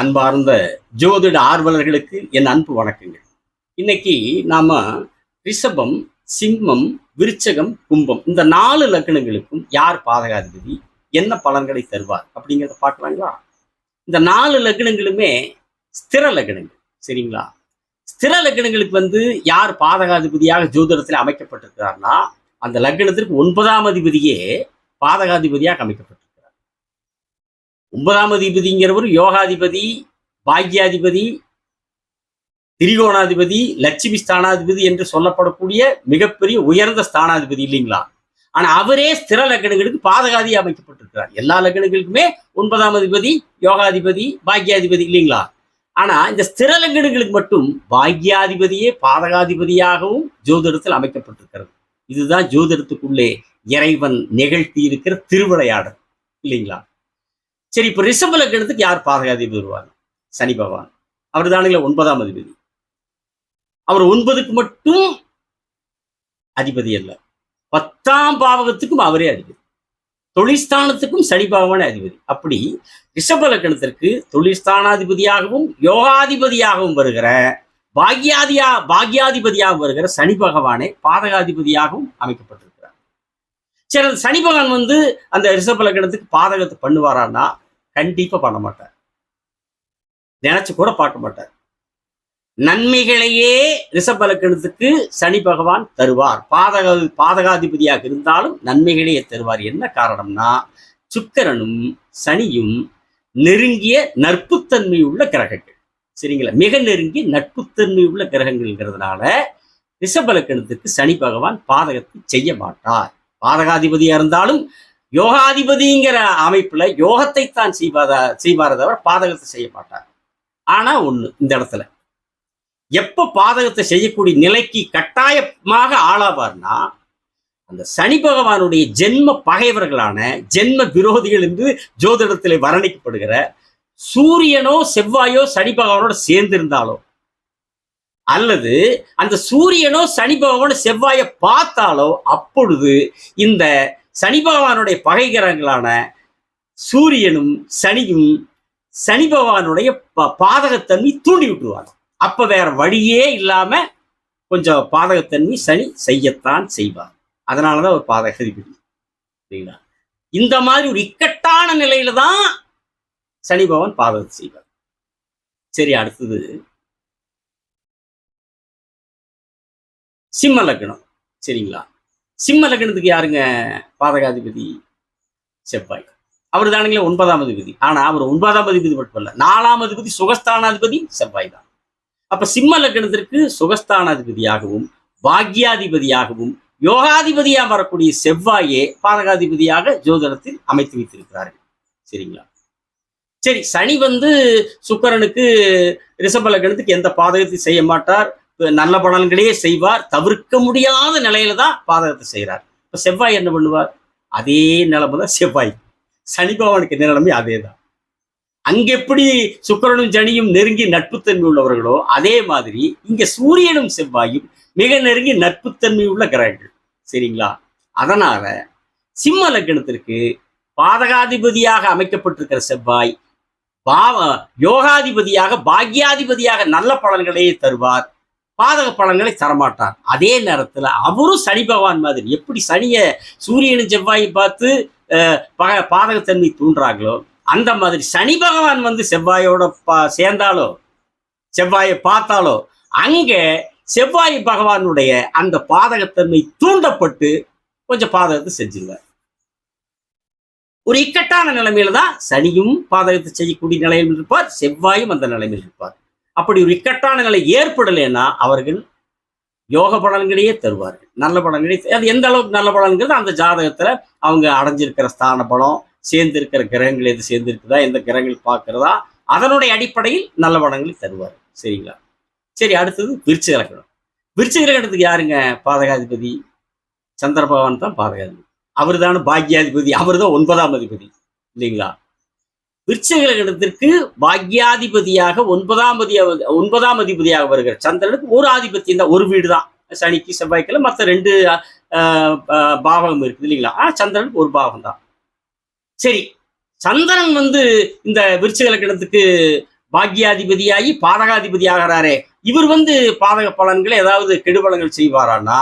அன்பார்ந்த ஜோதிட ஆர்வலர்களுக்கு என் அன்பு வணக்கங்கள். இன்னைக்கு நாம ரிஷபம் சிம்மம் விருச்சகம் கும்பம் இந்த நாலு லக்னங்களுக்கும் யார் பாதகாதிபதி? என்ன பலன்களை தருவார்? அப்படிங்கிறத பார்க்கலாங்களா? இந்த நாலு லக்னங்களுமே ஸ்திர லக்னங்கள் சரிங்களா? ஸ்திர லக்னங்களுக்கு வந்து யார் பாதகாதிபதியாக ஜோதிடத்தில் அமைக்கப்பட்டிருக்கிறார்னா அந்த லக்னத்திற்கு ஒன்பதாம் அதிபதியே பாதகாதிபதியாக அமைக்கப்பட்டிருக்கிறார். ஒன்பதாம் அதிபதிங்கிறவர் யோகாதிபதி பாக்யாதிபதி திரிகோணாதிபதி லட்சுமி ஸ்தானாதிபதி என்று சொல்லப்படக்கூடிய மிகப்பெரிய உயர்ந்த ஸ்தானாதிபதி இல்லைங்களா? ஆனா அவரே ஸ்திர லக்னங்களுக்கு பாதகாதி அமைக்கப்பட்டிருக்கிறார். எல்லா லக்னங்களுக்குமே ஒன்பதாம் அதிபதி யோகாதிபதி பாக்யாதிபதி இல்லைங்களா? ஆனா இந்த ஸ்திர லக்னங்களுக்கு மட்டும் பாக்யாதிபதியே பாதகாதிபதியாகவும் ஜோதிடத்தில் அமைக்கப்பட்டிருக்கிறது. இதுதான் ஜோதிடத்துக்குள்ளே இறைவன் நிகழ்த்தி இருக்கிற திருவிளையாடல் இல்லைங்களா? சரி இப்ப ரிஷப லக்னத்துக்கு யார் பாதகாதிபதி வருவாங்க சனி பகவான். அவர் தானுங்களே ஒன்பதாம் அதிபதி. அவர் ஒன்பதுக்கு மட்டும் அதிபதி அல்ல. பத்தாம் பாவகத்துக்கும் அவரே அதிபதி. தொழிற்ஸ்தானத்துக்கும் சனி பகவானே அதிபதி. அப்படி ரிஷப லக்னத்திற்கு தொழிற்ஸ்தானாதிபதியாகவும் யோகாதிபதியாகவும் வருகிற பாக்யாதியா பாக்யாதிபதியாக வருகிற சனி பகவானே பாதகாதிபதியாகவும் அமைக்கப்பட்டிருக்கிறார். சரி அந்த சனி பகவான் வந்து அந்த ரிஷப லக்னத்துக்கு பாதகத்தை பண்ணுவாரான்னா கண்டிப்பா பண்ண மாட்டார். நினைச்சு கூட பார்க்க மாட்டார். நன்மைகளையே ரிஷபலக்கணத்துக்கு சனி பகவான் தருவார். பாதக பாதகாதிபதியாக இருந்தாலும் நன்மைகளையே தருவார். என்ன காரணம்னா சுக்கரனும் சனியும் நெருங்கிய நட்புத்தன்மை உள்ள கிரகங்கள். சரிங்களா? மிக நெருங்கிய நட்புத்தன்மை உள்ள கிரகங்கள்ங்கிறதுனால ரிஷபலக்கணத்துக்கு சனி பகவான் பாதகத்தை செய்ய மாட்டார். பாதகாதிபதியா இருந்தாலும் யோகாதிபதிங்கிற அமைப்புல யோகத்தை தான் செய்வாத செய்வாரே தவிர பாதகத்தை செய்ய மாட்டார். ஆனா ஒண்ணு இந்த இடத்துல. எப்ப பாதகத்தை செய்யக்கூடிய நிலைக்கு கட்டாயமாக ஆளாவார்னா அந்த சனி பகவானுடைய ஜென்ம பகைவர்களான ஜென்ம விரோதிகள் என்று ஜோதிடத்திலே வர்ணிக்கப்படுகிற சூரியனோ செவ்வாயோ சனி பகவானோட சேர்ந்திருந்தாலோ அல்லது அந்த சூரியனோ சனி பகவானோட செவ்வாயை பார்த்தாலோ அப்பொழுது இந்த சனி பகவானுடைய பகைகரங்களான சூரியனும் சனியும் சனி பகவானுடைய ப- பாதகத்தன்மை தூண்டி விட்டுருவாங்க. அப்போ வேற வழியே இல்லாமல் கொஞ்சம் பாதகத்தன்மை சனி செய்யத்தான் செய்வார். அதனாலதான் ஒரு பாதகாதிபதி சரிங்களா? இந்த மாதிரி ஒரு இக்கட்டான நிலையில தான் சனி பகவான் பாதகத்தை செய்வார். சரி அடுத்தது. சிம்ம லக்னம். சரிங்களா? சிம்ம லக்னத்துக்கு யாருங்க? பாதகாதிபதி செவ்வாய். அவர் தானுங்களே ஒன்பதாம் அதிபதி. ஆனா அவர் ஒன்பதாம் அதிபதி மட்டும் இல்ல நாலாம் அதிபதி சுகஸ்தானாதிபதி செவ்வாய் தான். அப்ப சிம்ம லக்னத்திற்கு சுகஸ்தானாதிபதியாகவும் பாக்யாதிபதியாகவும் யோகாதிபதியாக வரக்கூடிய செவ்வாயே பாதகாதிபதியாக ஜோதிடத்தில் அமைத்து வைத்திருக்கிறார்கள். சரிங்களா? சரி சனி வந்து சுக்கரனுக்கு ரிஷப லக்னத்துக்கு எந்த பாதகத்தையும் செய்ய மாட்டார். நல்ல பலன்களையே செய்வார். தவிர்க்க முடியாத நிலையில தான் பாதகத்தை செய்கிறார் இப்ப செவ்வாய் என்ன பண்ணுவார்? அதே நிலைமை தான் செவ்வாய். சனி பகவானுக்கு நிலைமை அதே தான். அங்க எப்படி சுக்கிரனும் சனியும் நெருங்கி நட்புத்தன்மை உள்ளவர்களோ அதே மாதிரி இங்க சூரியனும் செவ்வாயும் மிக நெருங்கி நட்புத்தன்மை உள்ள கிரகங்கள். சரிங்களா? அதனால சிம்ம லக்னத்திற்கு பாதகாதிபதியாக அமைக்கப்பட்டிருக்கிற செவ்வாய் பாவ யோகாதிபதியாக பாக்யாதிபதியாக நல்ல பலன்களையே தருவார். பாதக பலன்களை தரமாட்டார். அதே நேரத்துல அவரும் சனி பகவான் மாதிரி எப்படி சனியை சூரியனும் செவ்வாயை பார்த்து அஹ், பக பாதகத்தன்மை தூண்டுறாங்களோ அந்த மாதிரி சனி பகவான் வந்து செவ்வாயோட பா சேர்ந்தாலோ செவ்வாயை பார்த்தாலோ அங்க செவ்வாய் பகவானுடைய அந்த பாதகத்தன்மை தூண்டப்பட்டு கொஞ்சம் பாதகத்தை செஞ்சிருவார். ஒரு இக்கட்டான நிலைமையில தான் சனியும் பாதகத்தை செய்யக்கூடிய நிலையில் இருப்பார் செவ்வாயும் அந்த நிலைமையில் இருப்பார். அப்படி ஒரு இக்கட்டான நிலை ஏற்படலைன்னா அவர்கள் யோக பலன்களையே தருவார்கள். நல்ல பலன்களே அது எந்த அளவுக்கு நல்ல பலன்கிறது? அந்த ஜாதகத்துல அவங்க அடைஞ்சிருக்கிற ஸ்தான பலம் சேர்ந்திருக்கிற கிரகங்கள் எது சேர்ந்திருக்குதா எந்த கிரகங்கள் பார்க்கிறதா அதனுடைய அடிப்படையில் நல்ல பலன்களை தருவார். சரிங்களா? சரி அடுத்தது விருச்சிக லக்னம் விருச்சிக லக்னத்துக்கு யாருங்க? பாதகாதிபதி. சந்திர பகவான் தான் பாதகாதிபதி. அவர் தானே பாக்யாதிபதி. அவர் தான் ஒன்பதாம் அதிபதி. இல்லைங்களா? விருச்சிக லக்னத்திற்கு பாக்யாதிபதியாக ஒன்பதாம் ஒன்பதாம் அதிபதியாக வருகிற சந்திரனுக்கு ஒரு ஆதிபத்தியம் தான் ஒரு வீடு தான். சனிக்கு செவ்வாய்க்கில் மற்ற ரெண்டு பாவகம் இருக்குது இல்லைங்களா? ஆனால் சந்திரனுக்கு ஒரு பாவகம் தான். சரி சந்திரன் வந்து இந்த விருச்சிக லக்னத்துக்கு பாக்கியாதிபதியாகி பாதகாதிபதி ஆகிறாரே இவர் வந்து பாதக பலன்களை ஏதாவது கெடுபலங்கள் செய்வாரான்னா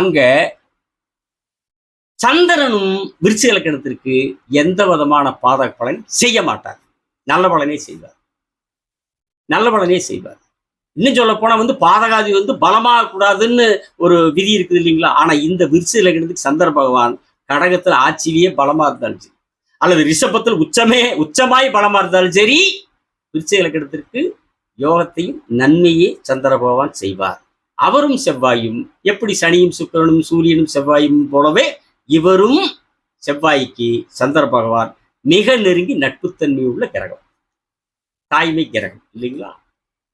அங்கே சந்திரனும் விருச்சி இலக்கணத்திற்கு எந்த விதமான பாதக பலன் செய்ய மாட்டார். நல்ல பலனே செய்வார். நல்ல பலனே செய்வார். இன்னும் சொல்ல போனா வந்து பாதகாதி வந்து பலமாக கூடாதுன்னு ஒரு விதி இருக்குது இல்லைங்களா? ஆனா இந்த விருச்சி இலக்கணத்துக்கு சந்திர பகவான் கடகத்துல ஆட்சியிலேயே பலமா இருந்தாலும் சரி அல்லது ரிஷபத்தில் உச்சமே உச்சமாய் பலமா இருந்தாலும் சரி விருச்ச இலக்கணத்திற்கு யோகத்தையும் நன்மையே சந்திர பகவான் செய்வார். அவரும் செவ்வாயும் எப்படி சனியும் சுக்கிரனும் சூரியனும் செவ்வாயும் போலவே இவரும் செவ்வாய்க்கு சந்திர பகவான் மிக நெருங்கி நட்புத்தன்மை உள்ள கிரகம். தாய்மை கிரகம் இல்லைங்களா?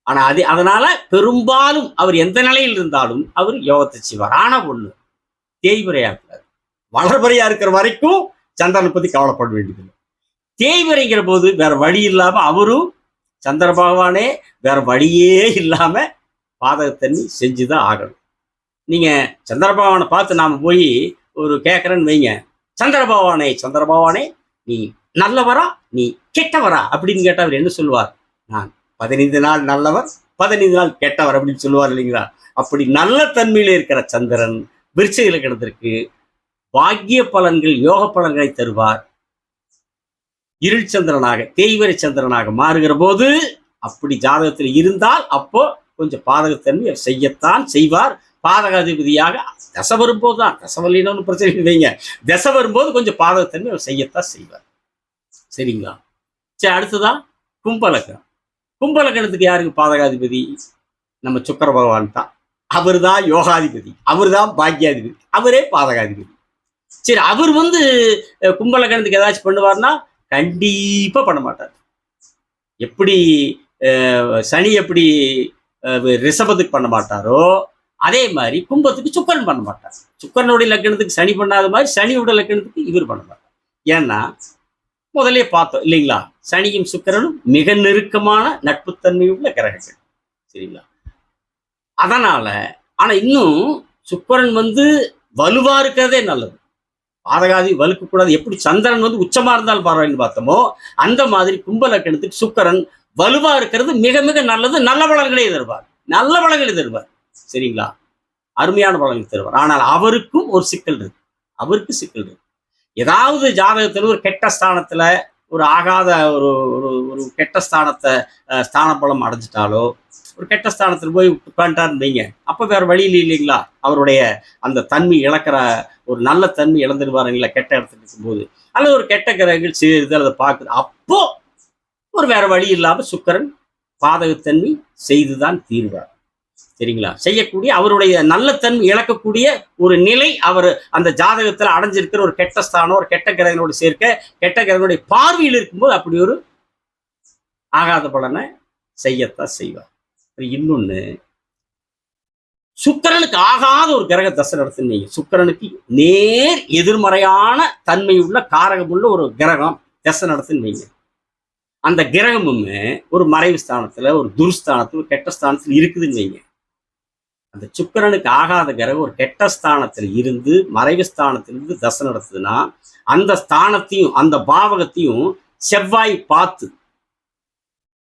ஆனா அது அதனால பெரும்பாலும் அவர் எந்த நிலையில் இருந்தாலும் அவர் யோகத்தை செய்வார். ஆனா ஒண்ணு தேய்முறையா இருக்காது வளர்பறையா இருக்கிற வரைக்கும் சந்திரனை பத்தி கவலைப்பட வேண்டியதில்லை. தேய்முறைங்கிற போது வேற வழி இல்லாம அவரும் சந்திர பகவானே வேற வழியே இல்லாம பாதகத்தண்ணி செஞ்சுதான் ஆகணும். நீங்க சந்திர பகவானை பார்த்து நாம போய் ஒரு கேட்கறேன்னு வைங்க. சந்திரபவானே சந்திரபவானே நீ நல்லவரா நீ கெட்டவரா அப்படின்னு கேட்டவர் என்ன சொல்லுவார்? நான் பதினைந்து நாள் நல்லவர் பதினைந்து நாள் கெட்டவர் அப்படின்னு சொல்லுவார் இல்லைங்களா? அப்படி நல்ல தன்மையில இருக்கிற சந்திரன் விருச்ச இலக்கணத்திற்கு பாக்கிய பலன்கள் யோக பலன்களை தருவார். இருள் சந்திரனாக தேய்வரை சந்திரனாக மாறுகிற போது அப்படி ஜாதகத்தில் இருந்தால் அப்போ கொஞ்சம் பாதகத்தன்மை செய்யத்தான் செய்வார். பாதகாதிபதியாக தசை வரும்போது தான் தசை வரலினு பிரச்சனை இல்லைங்க தசை வரும்போது கொஞ்சம் பாதகத்தன்மை அவர் செய்யத்தான் செய்வார். சரிங்களா? சரி அடுத்ததான் கும்பலக்கணம். கும்பலக்கணத்துக்கு யாருக்கு பாதகாதிபதி? நம்ம சுக்கர பகவான் தான். அவர் தான் யோகாதிபதி. அவர் தான் பாக்கியாதிபதி அவரே பாதகாதிபதி. சரி அவர் வந்து கும்பலக்கணத்துக்கு ஏதாச்சும் பண்ணுவார்னா கண்டிப்பாக பண்ண மாட்டார். எப்படி சனி எப்படி ரிஷபத்துக்கு பண்ண மாட்டாரோ அதே மாதிரி கும்பத்துக்கு சுக்கரன் பண்ண மாட்டார். சுக்கரனுடைய லக்கணத்துக்கு சனி பண்ணாத மாதிரி சனியோட லக்கணத்துக்கு இவர் பண்ண மாட்டார். ஏன்னா முதலே பார்த்தோம் இல்லைங்களா? சனியும் சுக்கரனும் மிக நெருக்கமான நட்புத்தன்மையுள்ள கிரகங்கள். சரிங்களா? அதனால ஆனா இன்னும் சுக்கரன் வந்து வலுவா இருக்கிறதே நல்லது. பாதகாதி வலுக்க கூடாது எப்படி சந்திரன் வந்து உச்சமா இருந்தால் பரவாயில்லைன்னு பார்த்தோமோ அந்த மாதிரி கும்ப லக்கணத்துக்கு சுக்கரன் வலுவா இருக்கிறது மிக மிக நல்லது. நல்ல வளங்களை தருவார். நல்ல வளங்களை தருவார். சரிங்களா? அருமையான பலன்களை தருவார். ஆனால் அவருக்கும் ஒரு சிக்கல் இருக்கு. அவருக்கு சிக்கல் இருக்கு. ஏதாவது ஜாதகத்தில் ஒரு கெட்ட ஸ்தானத்துல ஒரு ஆகாத ஒரு ஒரு ஒரு கெட்ட ஸ்தானத்தை ஸ்தான பலம் அடைஞ்சிட்டாலோ ஒரு கெட்ட ஸ்தானத்தில் போய் உட்காந்துட்டாருன்னு வைங்க. அப்போ வேற வழி இல்லை இல்லைங்களா? அவருடைய அந்த தன்மை இழக்கிற ஒரு நல்ல தன்மை இழந்துருவாருங்களா கெட்ட இடத்துல இருக்கும்போது. அல்லது ஒரு கெட்ட கிரகங்கள் சேருது அதை பார்க்குது. அப்போ ஒரு வேற வழி இல்லாமல் சுக்கரன் பாதகத்தன்மை செய்துதான் தீர்வார். சரிங்களா? செய்யக்கூடிய அவருடைய நல்ல தன்மை இழக்கக்கூடிய ஒரு நிலை அவர் அந்த ஜாதகத்துல அடைஞ்சிருக்கிற ஒரு கெட்ட ஸ்தானம் ஒரு கெட்ட கிரகங்களோடு சேர்க்க கெட்ட கிரகங்களுடைய பார்வையில் இருக்கும்போது அப்படி ஒரு ஆகாத பலனை செய்யத்தான் செய்வார். இன்னொன்று இன்னொன்னு சுக்கிரனுக்கு ஆகாத ஒரு கிரக தசை நடத்தினீங்க சுக்கிரனுக்கு நேர் எதிர்மறையான தன்மையுள்ள காரகமுள்ள ஒரு கிரகம் தசை நடத்தினீங்க அந்த கிரகமுமே ஒரு மறைவு ஸ்தானத்துல ஒரு துர்ஸ்தானத்தில் ஒரு கெட்ட ஸ்தானத்துல இருக்குதுன்னு வைங்க. அந்த சுக்கரனுக்கு ஆகாத கிரகம் ஒரு கெட்ட ஸ்தானத்தில் இருந்து மறைவு ஸ்தானத்திலிருந்து தசை நடத்துதுன்னா அந்த ஸ்தானத்தையும் அந்த பாவகத்தையும் செவ்வாய் பார்த்து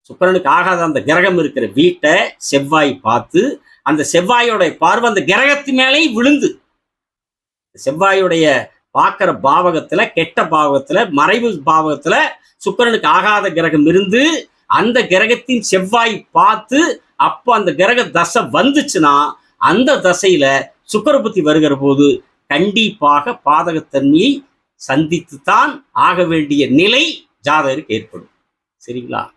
சுக்கரனுக்கு ஆகாத அந்த கிரகம் இருக்கிற வீட்டை செவ்வாய் பார்த்து அந்த செவ்வாயோட பார்வை அந்த கிரகத்து மேலேயும் விழுந்து செவ்வாயுடைய பார்க்குற பாவகத்துல கெட்ட பாவகத்துல மறைவு பாவகத்துல சுக்கரனுக்கு ஆகாத கிரகம் இருந்து அந்த கிரகத்தின் செவ்வாய் பார்த்து அப்போ அந்த கிரக தசை வந்துச்சுன்னா அந்த தசையில சுக்கரபுத்தி வருகிற போது கண்டிப்பாக பாதகத்தன்மையை சந்தித்துத்தான் ஆக வேண்டிய நிலை ஜாதகருக்கு ஏற்படும். சரிங்களா?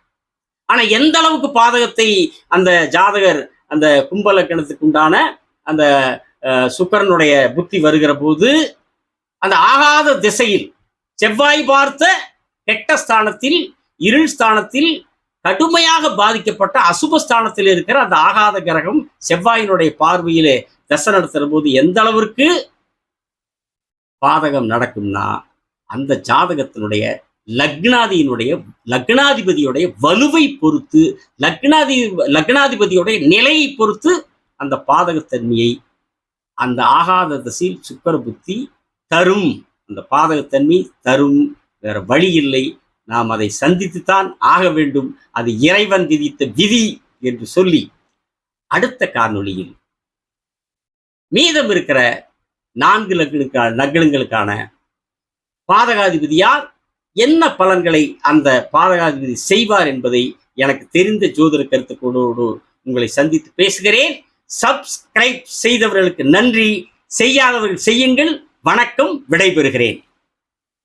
ஆனா எந்த அளவுக்கு பாதகத்தை அந்த ஜாதகர் அந்த கும்பலக்கணத்துக்கு உண்டான அந்த சுக்கரனுடைய புத்தி வருகிற போது அந்த ஆகாத திசையில் செவ்வாய் பார்த்த கெட்ட ஸ்தானத்தில் இருள் ஸ்தானத்தில் கடுமையாக பாதிக்கப்பட்ட அசுபஸ்தானத்தில் இருக்கிற அந்த ஆகாத கிரகம் செவ்வாயினுடைய பார்வையிலே தசை நடத்துகிற போது எந்த அளவிற்கு பாதகம் நடக்கும்னா அந்த ஜாதகத்தினுடைய லக்னாதியினுடைய லக்னாதிபதியுடைய வலுவை பொறுத்து லக்னாதி லக்னாதிபதியுடைய நிலையை பொறுத்து அந்த பாதகத்தன்மையை அந்த ஆகாத தசையில் சுக்கர புத்தி தரும். அந்த பாதகத்தன்மை தரும். வேற வழி இல்லை. நாம் அதை சந்தித்துத்தான் ஆக வேண்டும். அது இறைவன் விதித்த விதி என்று சொல்லி அடுத்த காணொளியில் மீதம் இருக்கிற நான்கு லக்னங்களுக்கான நகலங்களுக்கான பாதகாதிபதி யார்? என்ன பலன்களை அந்த பாதகாதிபதி செய்வார் என்பதை எனக்கு தெரிந்த ஜோதிட கருத்துக்களோடு உங்களை சந்தித்து பேசுகிறேன். சப்ஸ்கிரைப் செய்தவர்களுக்கு நன்றி. செய்யாதவர்கள் செய்யுங்கள். வணக்கம். விடைபெறுகிறேன்.